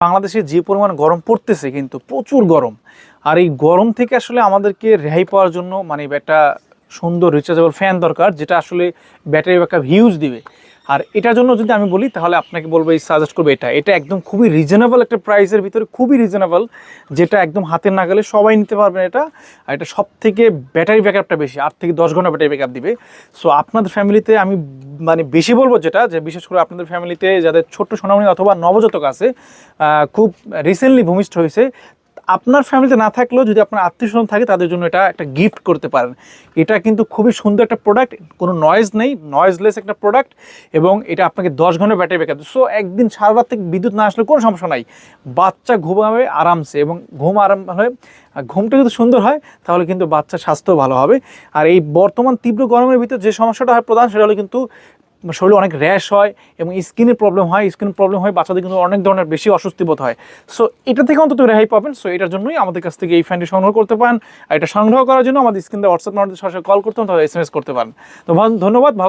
বাংলাদেশে যে পরিমাণ গরম পড়তেছে কিন্তু প্রচুর গরম। আর এই গরম থেকে আসলে আমাদেরকে রেহাই পাওয়ার জন্য মানে একটা সুন্দর রিচার্জেবল ফ্যান দরকার, যেটা আসলে ব্যাটারি ব্যাকআপ হিউজ দিবে। আর এটার জন্য যদি আমি বলি, তাহলে আপনাকে বলব এই সাজেস্ট করবে এটা। এটা একদম খুবই রিজনেবল একটা প্রাইসের ভিতরে খুবই রিজনেবল যেটা একদম হাতের নাগালে সবাই নিতে পারবেন এটা। আর এটা সব থেকে ব্যাটারি ব্যাকআপটা বেশি, আট থেকে দশ ঘণ্টা ব্যাটারি ব্যাকআপ দিবে। সো আপনাদের ফ্যামিলিতে আমি মানে বেশি বলব যেটা, যে বিশেষ করে আপনাদের ফ্যামিলিতে যাদের ছোট্ট সোনামণি অথবা নবজাতক আছে খুব রিসেন্টলি ভূমিষ্ঠ হয়েছে আপনার ফ্যামিলিতে না থাকলেও যদি আপনার আত্মীয় স্বজন থাকে, তাদের জন্য এটা একটা গিফট করতে পারেন। এটা কিন্তু খুবই সুন্দর একটা প্রোডাক্ট কোনো নয়েজ নেই নয়েজলেস একটা প্রোডাক্ট এবং এটা আপনাকে দশ ঘণ্টা ব্যাটারি ব্যাকআপ সো একদিন সারা রাত থেকে বিদ্যুৎ না আসলে কোনো সমস্যা নাই। বাচ্চা ঘুমাবে আরামসে এবং ঘুম আরাম আর ঘুমটা যদি সুন্দর হয়, তাহলে কিন্তু বাচ্চার স্বাস্থ্য ভালো হবে। আর এই বর্তমান তীব্র গরমের ভিতরে যে সমস্যাটা হয় প্রধান, সেটা হলো কিন্তু শরীরে অনেক র্যাশ হয় এবং স্কিনের প্রবলেম হয় স্কিন প্রবলেম হয়, বাচ্চাদের কিন্তু অনেক ধরনের বেশি অস্বস্তি বোধ হয়। সো এটা থেকে অন্তত রেহাই পাবেন। সো এটার জন্যই আমাদের কাছ থেকে এই ফ্যানটি সংগ্রহ করতে পারেন। আর এটা সংগ্রহ করার জন্য আমাদের স্ক্রিনে হোয়াটসঅ্যাপ নম্বর সরাসরি কল করতে পারেন তাহলে এস করতে পারেন। তো ধন্যবাদ, ভালো